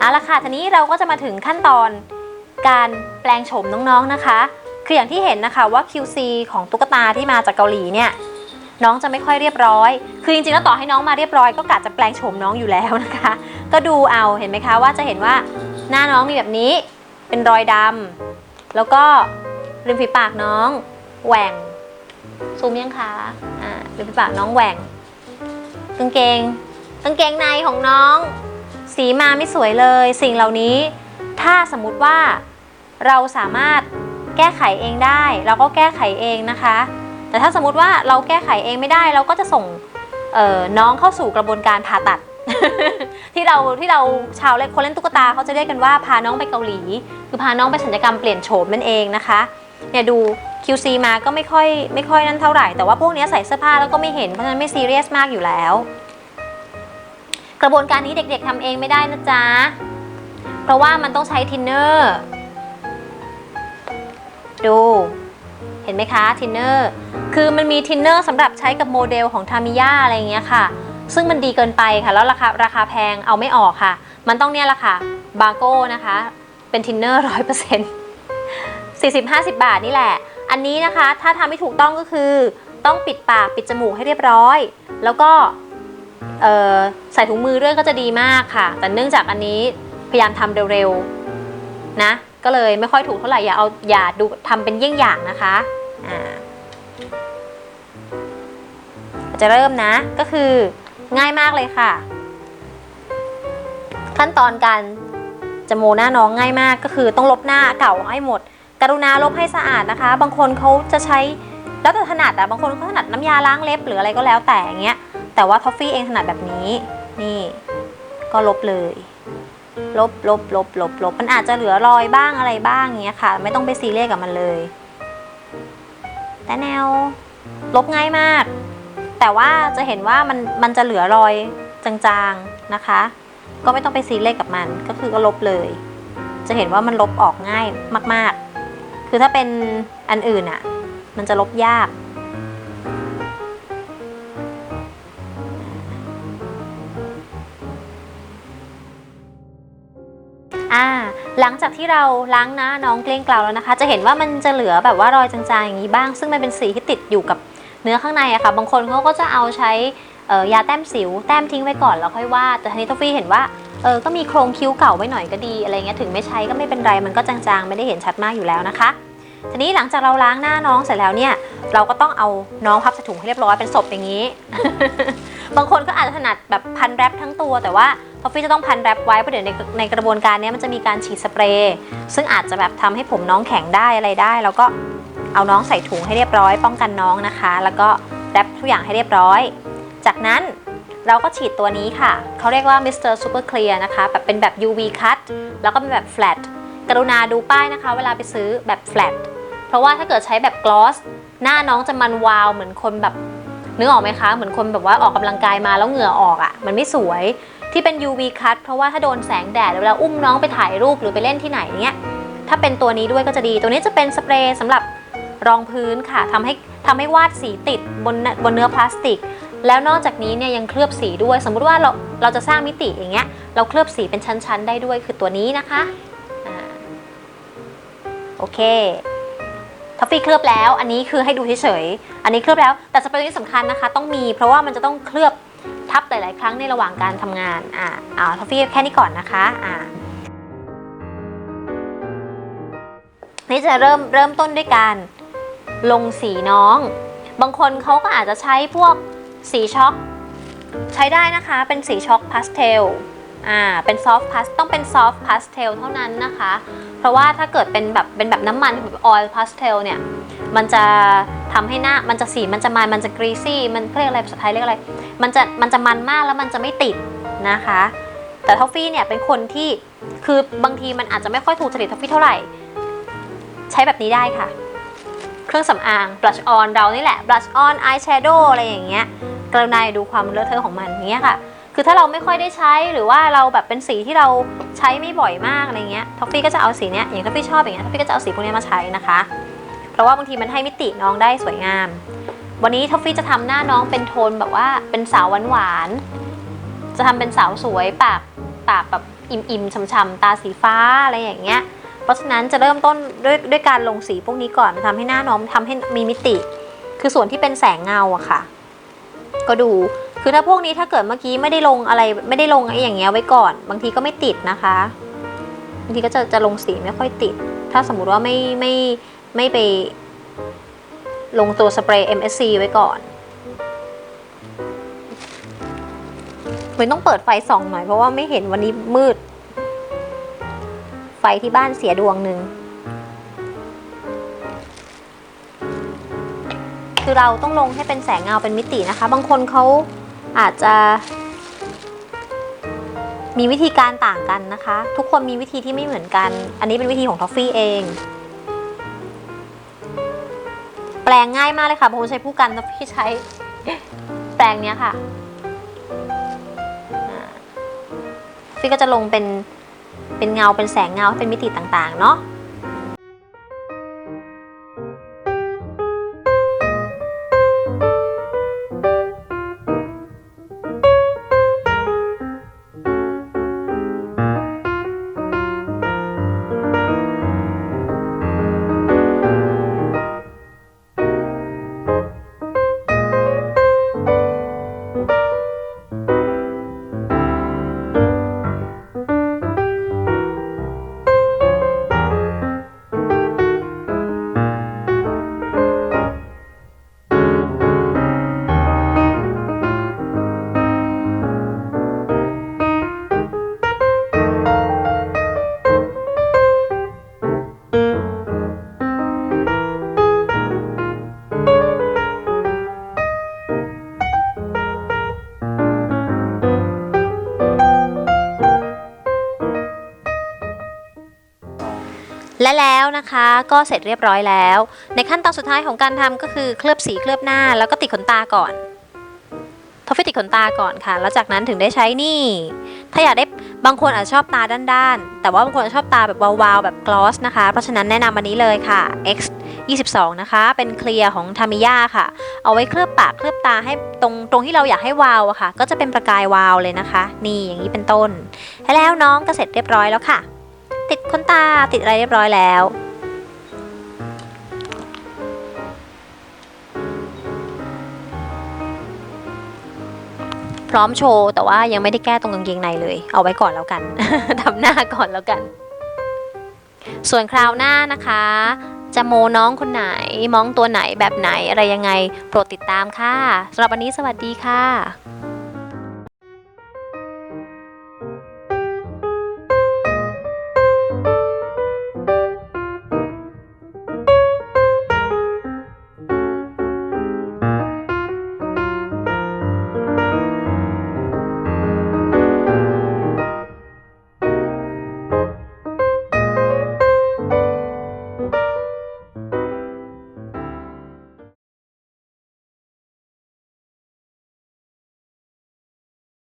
เอาละค่ะทีนี้เราก็จะมาถึงขั้นตอนการแปลงโฉมน้องๆนะคะ คืออย่างที่เห็นนะคะว่า QC ของตุ๊กตาที่มาจากเกาหลีเนี่ยน้องจะไม่ค่อยเรียบร้อย คือจริงๆแล้วต่อให้น้องมาเรียบร้อยก็กะจะแปลงโฉมน้องอยู่แล้วนะคะ ก็ดูเอาเห็นไหมคะว่าจะเห็นว่าหน้าน้องมีแบบนี้เป็นรอยดำแล้วก็ริมฝีปากน้องแหว่งซูมยังคะอ่าริมฝีปากน้องแหว่งกางเกงกางเกงในของน้อง สีมาไม่สวยเลย สิ่งเหล่านี้ ถ้าสมมติว่าเราสามารถแก้ไขเองได้ เราก็แก้ไขเองนะคะ แต่ถ้าสมมติว่าเราแก้ไขเองไม่ได้เราก็จะส่งน้องเข้าสู่กระบวนการผ่าตัด ที่เราที่เราชาวเล่นคนเล่นตุ๊กตาเขาจะเรียกกันว่าพาน้องไปเกาหลี คือพาน้องไปศัลยกรรมเปลี่ยนโฉมนั่นเองนะคะเนี่ยดู QC มาก็ไม่ค่อยไม่ค่อยนั่นเท่าไหร่ แต่ว่าพวกนี้ใส่เสื้อผ้าแล้วก็ไม่เห็นเพราะฉะนั้นไม่ซีเรียสมากอยู่แล้ว กระบวนการนี้เด็กๆทำเองไม่ได้นะจ๊ะ เพราะว่ามันต้องใช้ทินเนอร์ ดู เห็นไหมคะทินเนอร์ คือมันมีทินเนอร์สำหรับใช้กับโมเดลของทามิยาอะไรอย่างเงี้ยค่ะ ซึ่งมันดีเกินไปค่ะ แล้วราคาราคาแพงเอาไม่ออกค่ะ มันต้องเนี่ยละค่ะ บาโก้นะคะ เป็นทินเนอร์ร้อยเปอร์เซ็นต์สี่สิบห้าสิบบาทนี่แหละ อันนี้นะคะ ถ้าทำไม่ถูกต้องก็คือ ต้องปิดปากปิดจมูกให้เรียบร้อย แล้วก็ ใส่ถุงมือด้วยก็จะดีมากค่ะ แต่เนื่องจากอันนี้พยายามทำเร็วๆนะ ก็เลยไม่ค่อยถูกเท่าไหร่อย่าเอาอย่าดูทำเป็นเยี่ยงอย่างนะคะอ่าจะเริ่มนะก็คือง่ายมากเลยค่ะ ขั้นตอนการจะโมหน้าน้องง่ายมากก็คือต้องลบหน้าเก่าให้หมด กรุณาลบให้สะอาดนะคะ บางคนเขาจะใช้แล้วแต่ถนัดอะบางคนเขาถนัดน้ำยาล้างเล็บหรืออะไรก็แล้วแต่อย่างเงี้ย แต่ว่าทอฟฟี่เองถนัดแบบนี้ นี่ ก็ลบเลย ลบลบลบลบลบมันอาจจะเหลือรอยบ้างอะไรบ้างอย่างเงี้ยค่ะ ไม่ต้องไปซีเรียสกับมันเลย แต่แนว ลบง่ายมาก แต่ว่าจะเห็นว่ามันมันจะเหลือรอยจางๆนะคะ ก็ไม่ต้องไปซีเรียสกับมัน ก็คือก็ลบเลย จะเห็นว่ามันลบออกง่ายมาก ๆ คือถ้าเป็นอันอื่นอะ่ะ มันจะลบยาก หลังจากที่เราล้างหน้าน้องเกลี้ยงเกลาแล้วนะคะ จะเห็นว่ามันจะเหลือแบบว่ารอยจางๆอย่างนี้บ้าง ซึ่งมันเป็นสีที่ติดอยู่กับเนื้อข้างในอะค่ะ บางคนเขาก็จะเอาใช้ยาแต้มสิว แต้มทิ้งไว้ก่อนแล้วค่อยว่า แต่ทีนี้ทอฟฟี่เห็นว่าเออก็มีโครงคิ้วเก่าไว้หน่อยก็ดีอะไรเงี้ยถึงไม่ใช้ก็ไม่เป็นไรมันก็จางๆ ไม่ได้เห็นชัดมากอยู่แล้วนะคะ ทีนี้หลังจากเราล้างหน้าน้องเสร็จแล้วเนี่ย เราก็ต้องเอาน้องพับใส่ถุงให้เรียบร้อยเป็นศพอย่างนี้ บางคนก็อาจจะถนัดแบบพันแรปทั้งตัว แต่ว่าทอฟฟี่จะต้องพันแรปไว้เพราะเดี๋ยวในในกระบวนการนี้มันจะมีการฉีดสเปรย์ซึ่งอาจจะแบบทำให้ผมน้องแข็งได้อะไรได้ แล้วก็เอาน้องใส่ถุงให้เรียบร้อย ป้องกันน้องนะคะ แล้วก็แรปทุกอย่างให้เรียบร้อย จากนั้นเราก็ฉีดตัวนี้ค่ะ เขาเรียกว่า Mr. Super Clear นะคะ แบบเป็นแบบ UV cut แล้วก็เป็นแบบ flat กรุณาดูป้ายนะคะ เวลาไปซื้อแบบ flat เพราะว่าถ้าเกิดใช้แบบ gloss หน้าน้องจะมันวาวเหมือนคนแบบ นึกออกไหมคะ เหมือนคนแบบว่าออกกำลังกายมาแล้วเหงื่อออกอะ่ะ มันไม่สวยที่เป็น UV cut เพราะว่าถ้าโดนแสงแดดหรือเวลาอุ้มน้องไปถ่ายรูปหรือไปเล่นที่ไหนเนี้ยถ้าเป็นตัวนี้ด้วยก็จะดี ตัวนี้จะเป็นสเปรย์สำหรับรองพื้นค่ะทำให้ทำให้วาดสีติดบนบนเนื้อพลาสติก แล้วนอกจากนี้เนี่ยยังเคลือบสีด้วย สมมุติว่าเราเราจะสร้างมิติอย่างเงี้ย เราเคลือบสีเป็นชั้นๆ ได้ด้วยคือตัวนี้นะคะอ่าโอเค ทอฟฟี่เคลือบแล้ว อันนี้คือให้ดูเฉยๆ อันนี้เคลือบแล้ว แต่สเปรย์ตัวนี้สำคัญนะคะ ต้องมี เพราะว่ามันจะต้องเคลือบทับหลาย ๆ ครั้งในระหว่างการทำงาน อ่าอ่าทอฟฟี่แค่นี้ก่อนนะคะ อ่านี่จะเริ่มเริ่มต้นด้วยการลงสีน้อง บางคนเขาก็อาจจะใช้พวกสีช็อก ใช้ได้นะคะ เป็นสีช็อกพาสเทล อ่าเป็นซอฟต์พาสต้องเป็นซอฟต์พาสเทลเท่านั้นนะคะ เพราะว่าถ้าเกิดเป็นแบบเป็นแบบน้ำมันแบบออยล์พาสเทลเนี่ยมันจะทำให้หน้ามันจะสีมันจะมันมันจะกรีซี่มันเรียกอะไรภาษาไทยเรียกอะไร มันจะมันจะมันมากแล้วมันจะไม่ติดนะคะ แต่ทอฟฟี่เนี่ยเป็นคนที่คือบางทีมันอาจจะไม่ค่อยถูกจริตทอฟฟี่เท่าไหร่ ใช้แบบนี้ได้ค่ะ เครื่องสำอาง blush on เรานี่แหละ blush on eye shadow อะไรอย่างเงี้ยกรุณาดูความเลอะเทอะของมันอย่างเงี้ยค่ะ คือถ้าเราไม่ค่อยได้ใช้หรือว่าเราแบบเป็นสีที่เราใช้ไม่บ่อยมากอะไรเงี้ยท็อฟฟี่ก็จะเอาสีเนี้ยอย่างท็อฟฟี่ชอบอย่างเงี้ยท็อฟฟี่ก็จะเอาสีพวกนี้มาใช้นะคะ เพราะว่าบางทีมันให้มิติน้องได้สวยงาม วันนี้ท็อฟฟี่จะทำหน้าน้องเป็นโทนแบบว่าเป็นสาวหวานๆจะทำเป็นสาวสวยปากปากแบบอิ่มๆช่ำๆตาสีฟ้าอะไรอย่างเงี้ยเพราะฉะนั้นจะเริ่มต้นด้วยด้วยการลงสีพวกนี้ก่อนทำให้หน้าน้องทำให้มีมิติ คือส่วนที่เป็นแสงเงาอะค่ะ ก็ดู คือถ้าพวกนี้ถ้าเกิดเมื่อกี้ไม่ได้ลงอะไรไม่ได้ลงไอ้อย่างเงี้ยไว้ก่อน บางทีก็ไม่ติดนะคะบางทีก็จะจะลงสีไม่ค่อยติด ถ้าสมมุติว่าไม่ไม่ไม่ไปลงตัวสเปรย์ MSC ไว้ก่อนมันต้องเปิดไฟส่องหน่อยเพราะว่าไม่เห็นวันนี้มืด ไฟที่บ้านเสียดวงหนึ่งคือเราต้องลงให้เป็นแสงเงาเป็นมิตินะคะ บางคนเขา อาจจะมีวิธีการต่างกันนะคะ ทุกคนมีวิธีที่ไม่เหมือนกัน อันนี้เป็นวิธีของทอฟฟี่เอง แปลงง่ายมากเลยค่ะผมใช้ผู้กันทอฟฟี่ใช้แปลงเนี้ยค่ะฟี่ก็จะลงเป็นเป็นเงาเป็นแสงเงาเป็นมิติต่างๆ เนาะ และแล้วนะคะก็เสร็จเรียบร้อยแล้ว ในขั้นตอนสุดท้ายของการทำก็คือเคลือบสีเคลือบหน้า แล้วก็ติดขนตาก่อนทอฟฟี่ติดขนตาก่อนค่ะ แล้วจากนั้นถึงได้ใช้นี่ ถ้าอยากได้บางคนอาจจะชอบตาด้านๆ แต่ว่าบางคนชอบตาแบบวาวๆ แบบกลอสนะคะ เพราะฉะนั้นแนะนำอันนี้เลยค่ะ X 22 นะคะ เป็นเคลียร์ของทามิยาค่ะ เอาไว้เคลือบปากเคลือบตาให้ตรงตรงที่เราอยากให้วาวอะค่ะ ก็จะเป็นประกายวาวเลยนะคะ นี่อย่างนี้เป็นต้น แล้วน้องก็เสร็จเรียบร้อยแล้วค่ะ ติดขนตาติดอะไรเรียบร้อยแล้ว พร้อมโชว์แต่ว่ายังไม่ได้แก้ตรงกางเกงในเลย เอาไว้ก่อนแล้วกันทำหน้าก่อนแล้วกัน ส่วนคราวหน้านะคะจะโมน้องคนไหนมองตัวไหนแบบไหนอะไรยังไง โปรดติดตามค่ะสำหรับวันนี้สวัสดีค่ะ